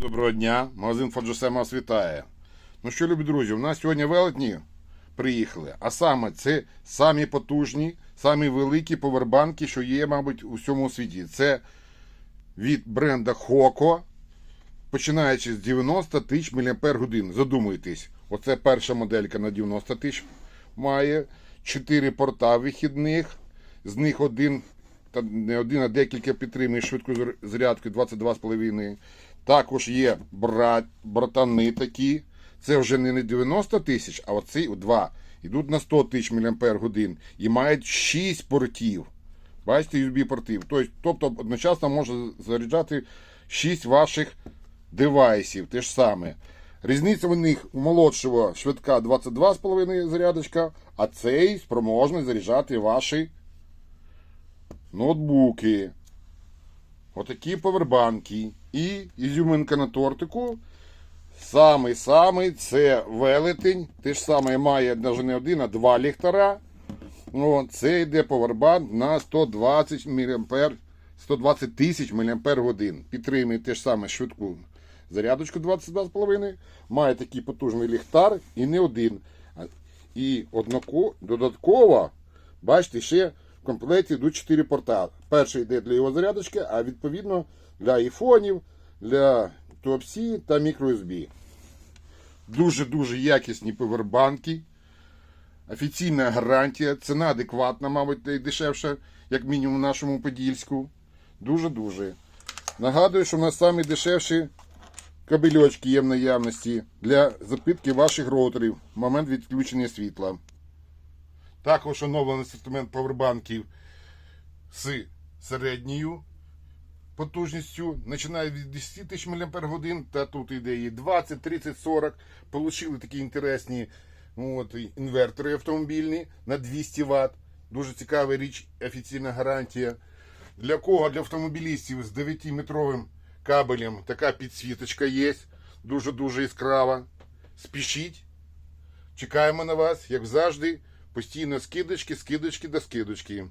Доброго дня, магазин Фаджосема вас вітає. Ну що, любі друзі, у нас сьогодні велетні приїхали, а саме це самі потужні, самі великі повербанки, що є, мабуть, у всьому світі. Це від бренда Хоко, починаючи з 90 тисяч мАч. Задумуйтесь, оце перша моделька на 90 тисяч має 4 порта вихідних, з них один та не один, а декілька підтримує швидку зар- зарядку 22,5. Також є брат, братани такі. Це вже не 90 тисяч, а оці два. Йдуть на 100 тисяч мАч і мають 6 портів. Бачите, USB портів. Тобто, тобто одночасно може заряджати 6 ваших девайсів. Те ж саме. Різниця в них у молодшого швидка 22,5 зарядочка, а цей спроможний заряджати ваші ноутбуки. Отакі повербанки. І ізюминка на тортику. Самий-самий це велетень. Те ж саме має навіть не один, а два ліхтара. О, це йде повербанк на 120 мА, 120 тисяч мАч. Підтримує те ж саме швидку зарядочку 22,5. Має такий потужний ліхтар і не один. І однако, додатково, бачите, ще в комплекті йдуть 4 порта. Перший йде для його зарядочки, а відповідно для айфонів, для Type-C та microUSB. Дуже-дуже якісні повербанки. Офіційна гарантія, ціна адекватна, мабуть, дешевша, як мінімум, в нашому Подільську. Дуже-дуже. Нагадую, що в нас самі дешевші кабельочки є в наявності для запитки ваших роутерів в момент відключення світла. Також оновлений асортимент повербанків з середньою потужністю, починає від 10 тисяч мАч, та тут йде і 20, 30, 40. Получили такі інтересні от, інвертори автомобільні на 200 Вт. Дуже цікава річ, офіційна гарантія. Для кого? Для автомобілістів з 9-метровим кабелем така підсвіточка є. Дуже-дуже яскрава. Спішіть. Чекаємо на вас, як завжди. Постійно скидочки, скидочки до скидочки.